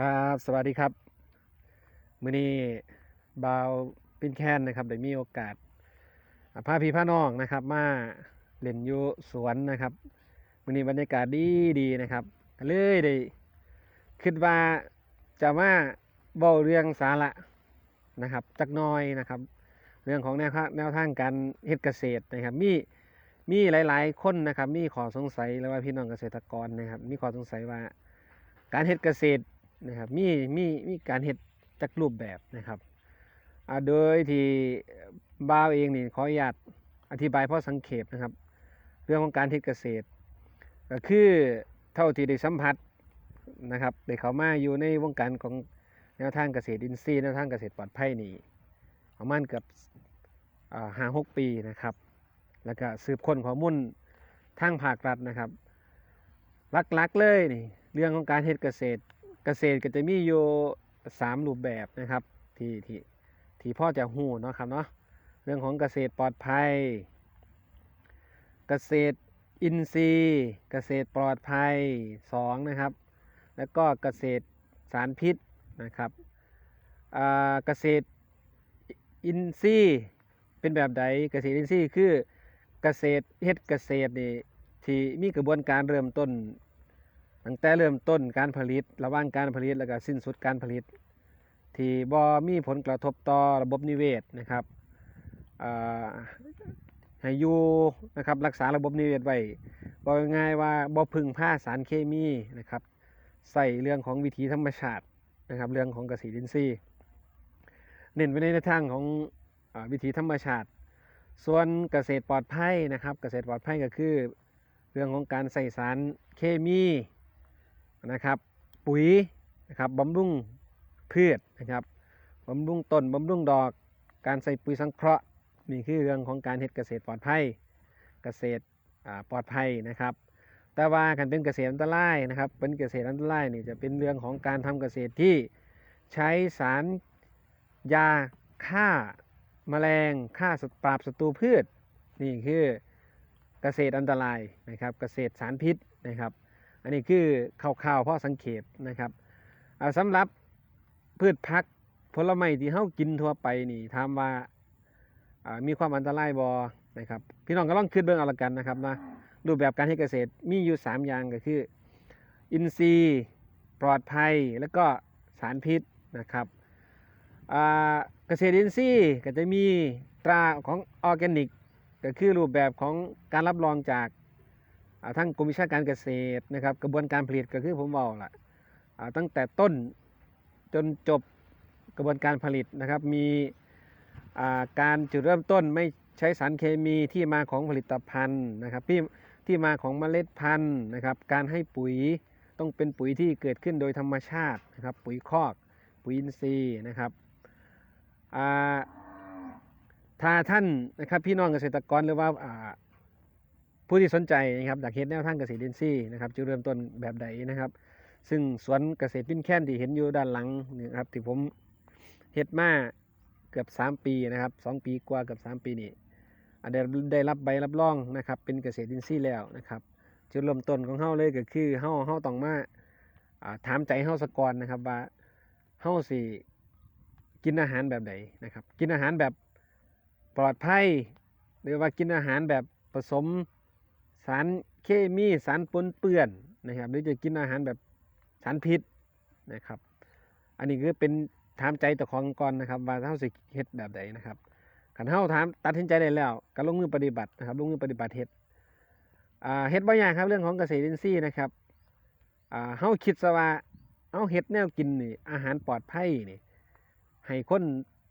ครับสวัสดีครับมื้อนี้บาวปินแคนนะครับได้มีโอกาสพาพี่พาน้องนะครับ มาเล่นอยู่สวนนะครับมื้อนี้บรรยากาศดีดีนะครับเลยได้คิดว่าจะมาเว้าเรื่องสาระนะครับจักน้อยนะครับ เรื่องของแนวทางแนวทางการเฮ็ดเกษตรนะครับมีมีหลาย ๆ คนนะครับ มีขอสงสัยหรือว่าพี่น้องเกษตรกรนะครับ มีขอสงสัยว่าการเฮ็ดเกษตร นะครับมีมีมีการเฮ็ดจักรูปแบบนะครับโดยที่บ่าวเองนี่ขออนุญาตอธิบายเพราะสังเขปนะครับ เรื่องของการเฮ็ดเกษตร ก็คือเท่าที่ได้สัมผัสนะครับได้เข้ามาอยู่ในวงการของแนวทางเกษตรอินทรีย์แนวทางเกษตรปลอดภัยนี่ประมาณเกือบห้าหกปีนะครับ แล้วก็สืบค้นข้อมูลทางภาครัฐนะครับลักๆเลยนี่เรื่องของการเฮ็ดเกษตร เกษตรก็จะมีอยู่สามรูปแบบนะครับ ที่ที่ที่พ่อจะหูเนาะครับเนาะเรื่องของเกษตรปลอดภัย เกษตรอินทรีย์ เกษตรปลอดภัยสองนะครับ แล้วก็เกษตรสารพิษนะครับเกษตรอินทรีย์เป็นแบบใดเกษตรอินทรีย์คือเกษตรเฮ็ดเกษตรนี่ที่มีกระบวนการเริ่มต้น ตั้งแต่เริ่มต้นการผลิต ระหว่างการผลิตแล้วก็สิ้นสุดการผลิต ที่บ่มีผลกระทบต่อระบบนิเวศนะครับอ่าให้อยู่นะครับรักษาระบบนิเวศไว้บอกง่ายว่าบ่พึ่งผ้าสารเคมีนะครับใส่เรื่องของวิถีธรรมชาตินะครับ เรื่องของเกษตรอินทรีย์เน้นไปในทางของอวิถีธรรมชาติ ส่วนเกษตรปลอดภัยนะครับ เกษตรปลอดภัยก็คือ เรื่องของการใส่สารเคมี นะครับ ปุ๋ยนะครับบำรุงพืชนะครับบำรุงต้นบำรุงดอก การใส่ปุ๋ยสังเคราะห์นี่คือเรื่องของการเฮ็ดเกษตรปลอดภัย เกษตรปลอดภัยนะครับ แต่ว่าการเป็นเกษตรอันตรายนะครับ เป็นเกษตรอันตรายนี่จะเป็นเรื่องของการทำเกษตรที่ใช้สารยาฆ่าแมลงฆ่าสัตว์ปราบศัตรูพืช นี่คือเกษตรอันตรายนะครับ เกษตรสารพิษนะครับ อันนี้คือข่าวๆพ่อสังเขปนะครับอ่าสำหรับพืชพักผลไม้ที่เฮากินทั่วไปนี่ถามว่ามีความอันตรายบ่นะครับพี่น้องก็ลองคิดเบิ่งเอาละกันนะครับนะรูปแบบการเฮ็ดเกษตรมีอยู่ 3 อย่างก็คือ อินทรีย์ปลอดภัยแล้วก็สารพิษนะครับเกษตรอินทรีย์ก็จะมีตราของออร์แกนิก ก็คือรูปแบบของการรับรองจาก ทั้งกรมวิชาการเกษตรนะครับ กระบวนการผลิตก็คือผมบอกละตั้งแต่ต้นจนจบกระบวนการผลิตนะครับ มีการจุดเริ่มต้นไม่ใช้สารเคมีที่มาของผลิตภัณฑ์นะครับที่ที่มาของเมล็ดพันธุ์นะครับ การให้ปุ๋ยต้องเป็นปุ๋ยที่เกิดขึ้นโดยธรรมชาตินะครับ ปุ๋ยคอกปุ๋ยอินทรีย์นะครับอ่าถ้าท่านนะครับพี่น้องเกษตรกรหรือว่า ผู้ที่สนใจนะครับอยากเห็นแนวทางเกษตรอินทรีย์นะครับจุดเริ่มต้นแบบใดนะครับ ซึ่งสวนเกษตรปิ้นแค้นที่เห็นอยู่ด้านหลังนี่นะครับที่ผมเฮ็ดมาเกือบ 3 ปีนะครับ 2 ปีกว่าเกือบ 3 ปีนี่ได้ได้รับใบรับรองนะครับ เป็นเกษตรอินทรีย์แล้วนะครับจุดเริ่มต้นของเฮาเลยก็คือเฮาเฮาต้องมาอ่าถามใจเฮาสะกอนนะครับว่าเฮาสิกินอาหารแบบใดนะครับ กินอาหารแบบปลอดภัย หรือว่ากินอาหารแบบผสม สารเคมีสารปนเปื้อนนะครับ หรือจะกินอาหารแบบสารพิษนะครับ อันนี้คือเป็นถามใจแต่ของก่อนนะครับ ว่าเฮาสิเฮ็ดแบบใดนะครับคันเฮาถามตัดสินใจได้แล้วก็ลงมือปฏิบัตินะครับลงมือปฏิบัติเฮ็ดอ่าเฮ็ดบ่ยากครับเรื่องของเกษตรอินทรีย์นะครับอ่าเฮาคิดซะว่าเฮาเฮ็ดแนวกินนี่อาหารปลอดภัยนี่ให้คน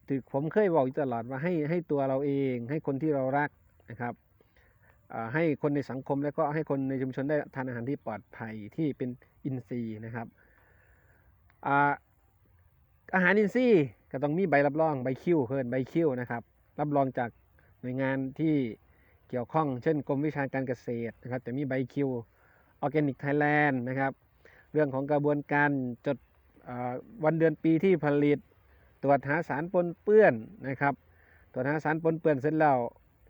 ที่ผมเคยบอกอยู่ตลอดว่าให้ให้ตัวเราเอง ให้คนที่เรารักนะครับ ให้คนในสังคมและก็ให้คนในชุมชนได้ทานอาหารที่ปลอดภัยที่เป็นอินทรีย์นะครับอาหารอินทรีย์ก็ต้องมีใบรับรองใบคิวเพิ่นใบคิวนะครับรับรองจากหน่วยงานที่เกี่ยวข้องเช่นกรมวิชาการเกษตรนะครับจะมีใบคิวออร์แกนิกไทยแลนด์นะครับเรื่องของกระบวนการจดวันเดือนปีที่ผลิต ตรวจหาสารปนเปื้อนนะครับ ตรวจหาสารปนเปื้อนเสร็จแล้ว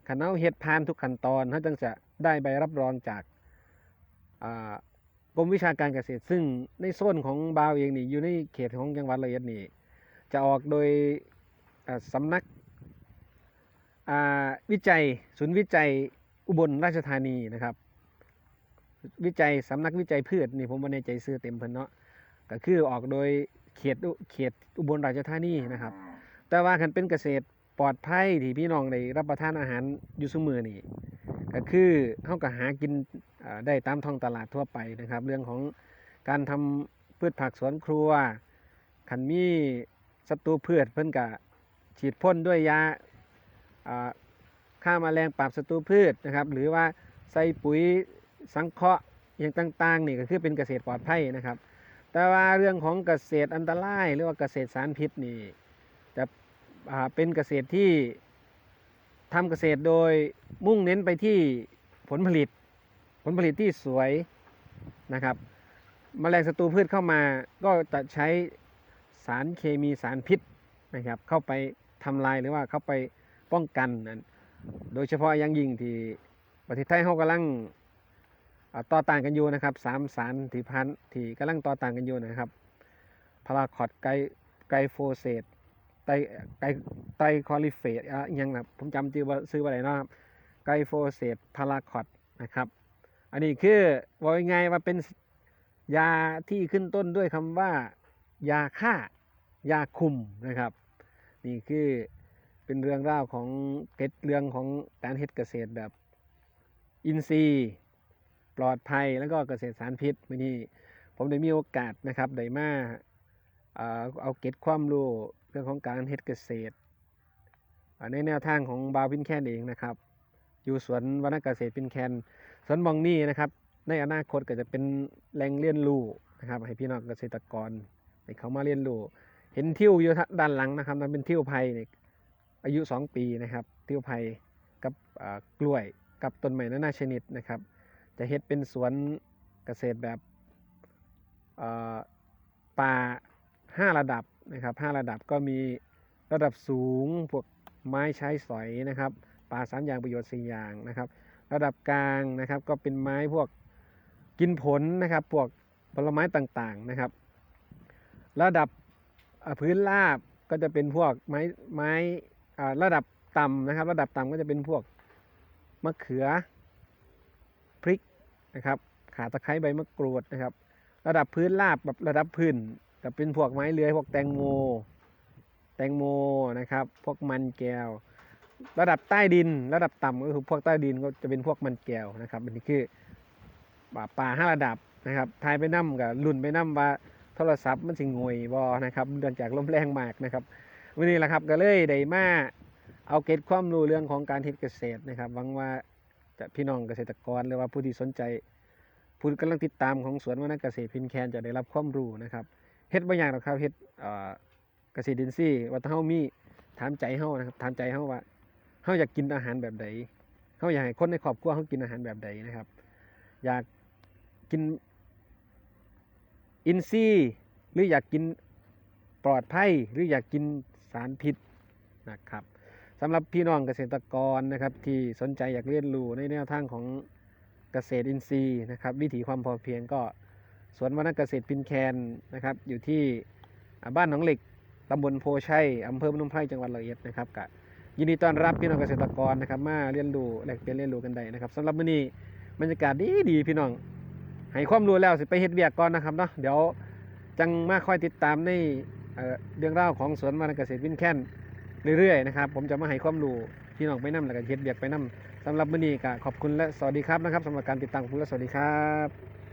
ขันเอาเฮ็ดผ่านทุกขั้นตอนเขาจึงจะได้ใบรับรองจากอ่ากรมวิชาการเกษตร ซึ่งในโซนของบาวเองนี่อยู่ในเขตของจังหวัดระยองนี่จะออกโดยสำนักวิจัยศูนย์วิจัยอุบลราชธานีนะครับ วิจัยสำนักวิจัยพืชนี่ผมบ่แน่ใจซื้อเต็มเพิ่นเนาะก็คือออกโดยเขตเขตอุบลราชธานีนะครับ แต่ว่าคันเป็นเกษตร ปลอดภัยที่พี่น้องได้รับประทานอาหารอยู่ซุมือนี่ก็คือเฮาก็หากินได้ตามท้องตลาดทั่วไปนะครับ เรื่องของการทำพืชผักสวนครัวคันมีศัตรูพืชเพิ่นก็ฉีดพ่นด้วยยาอ่าฆ่าแมลงปราบศัตรูพืชนะครับ หรือว่าใส่ปุ๋ยสังเคราะห์อย่างต่างๆนี่ก็คือเป็นเกษตรปลอดภัยนะครับ แต่ว่าเรื่องของเกษตรอันตรายหรือว่าเกษตรสารพิษนี่จะ เป็นเกษตรที่ทำเกษตรโดยมุ่งเน้นไปที่ผลผลิต ผลผลิตที่สวยนะครับมแมลงศัตรูพืชเข้ามาก็จะใช้สารเคมีสารพิษนะครับ เข้าไปทำลายหรือว่าเข้าไปป้องกันนั่นโดยเฉพาะยังยิ่งที่ประเทศไทยเขากำลังต่อต้านกันอยู่นะครับสามสารที่พันที่กำลังต่อต้านกันอยู่นะครับพาราคอดไกไกโฟเซต ไตไกไตคอลิเฟตอะยังนะผมจำชื่อว่าซื้อว่าอะไรนะครับไกโฟเซตพาราคอดนะครับ อันนี้คือว่ายังไงว่าเป็นยาที่ขึ้นต้นด้วยคำว่า ยาฆ่ายาคุมนะครับ นี่คือเป็นเรื่องราวของเก็ดเรื่องของการเฮ็ดเกษตรแบบอินทรีย์ปลอดภัยแล้วก็เกษตรสารพิษวันนี้ผมได้มีโอกาสนะครับได้มาเอาเก็บความรู้ เรื่องของการเฮ็ดเกษตรในแนวทางของบาวพินแคนเองนะครับ อยู่สวนวรรณเกษตรพินแคนสวนบองนี่นะครับ ในอนาคตก็จะเป็นแหล่งเรียนรู้นะครับ ให้พี่น้องเกษตรกรให้เขามาเรียนรู้ เห็นทิวอยู่ด้านหลังนะครับมันเป็นทิวไผ่อายุ 2 ปีนะครับทิวไผ่กับกล้วยกับต้นไม้นานาชนิดนะครับ จะเฮ็ดเป็นสวนเกษตรแบบป่าห้าระดับ นะครับห้าระดับก็มีระดับสูงพวกไม้ใช้สอยนะครับป่าสามอย่างประโยชน์สี่อย่างนะครับ ระดับกลางนะครับก็เป็นไม้พวกกินผลนะครับพวกผลไม้ต่างๆนะครับ ระดับพื้นราบก็จะเป็นพวกไม้ไม้ระดับต่ำนะครับ ระดับต่ำก็จะเป็นพวกมะเขือพริกนะครับ ขาตะไคร้ใบมะกรูดนะครับ ระดับพื้นราบแบบระดับพื้น จะเป็นพวกไม้เลื้อยพวกแตงโม แตงโมนะครับ พวกมันแก้ว ระดับใต้ดิน ระดับต่ำก็คือพวกใต้ดินก็จะเป็นพวกมันแก้วนะครับอันนี้คือป่าป่าห้าระดับนะครับทายไปน้ำกับรุ่นไปน้ำว่าโทรศัพท์มันสิงวยบอนะครับเดือนจากลมแรงมากนะครับวันนี้แหละครับก็เลยได้มาเอาเก็ตความรู้เรื่องของการเฮ็ดเกษตรนะครับหวังว่าจะพี่น้องเกษตรกรหรือว่าผู้ที่สนใจ ผู้กำลังติดตามของสวนวรรณเกษตรพินแคนจะได้รับความรู้นะครับ เฮ็ดบางอย่างหรอกครับเฮ็ดเกษตรดินซี่ว่าถ้าเฮามีถามใจเฮานะครับถามใจเฮาว่าเฮาอยากกินอาหารแบบใดเฮาอยากให้คนในครอบครัวเฮากินอาหารแบบใดนะครับ อยากกินอินทรีย์หรืออยากกินปลอดภัยหรืออยากกินสารพิษนะครับสำหรับพี่น้องเกษตรกรนะครับ ที่สนใจอยากเรียนรู้ในแนวทางของเกษตรอินทรีย์นะครับ วิถีความพอเพียงก็ สวนวรรณเกษตรพินแคนนะครับ อยู่ที่บ้านหนองเหล็กตำบลโพชัยอำเภอพนมไพรจังหวัดร้อยเอ็ดนะครับกะยินดีต้อนรับพี่น้องเกษตรกรนะครับ มาเรียนรู้แลกเปลี่ยนเรียนรู้กันได้นะครับสำหรับมื้อนี้บรรยากาศดีดีพี่น้องให้ความรู้แล้วสิไปเฮ็ดเวียกก่อนนะครับเนาะเดี๋ยวจังมาคอยติดตามในเรื่องราวของสวนวรรณเกษตรพินแคนเรื่อยๆนะครับ ผมจะมาให้ความรู้พี่น้องไปนํแล้วก็เฮ็ดเบียกไปนํสำหรับมื้อนี้ก็ขอบคุณและสวัสดีครับนะครับสำหรับการติดตามของผมและสวัสดีครับ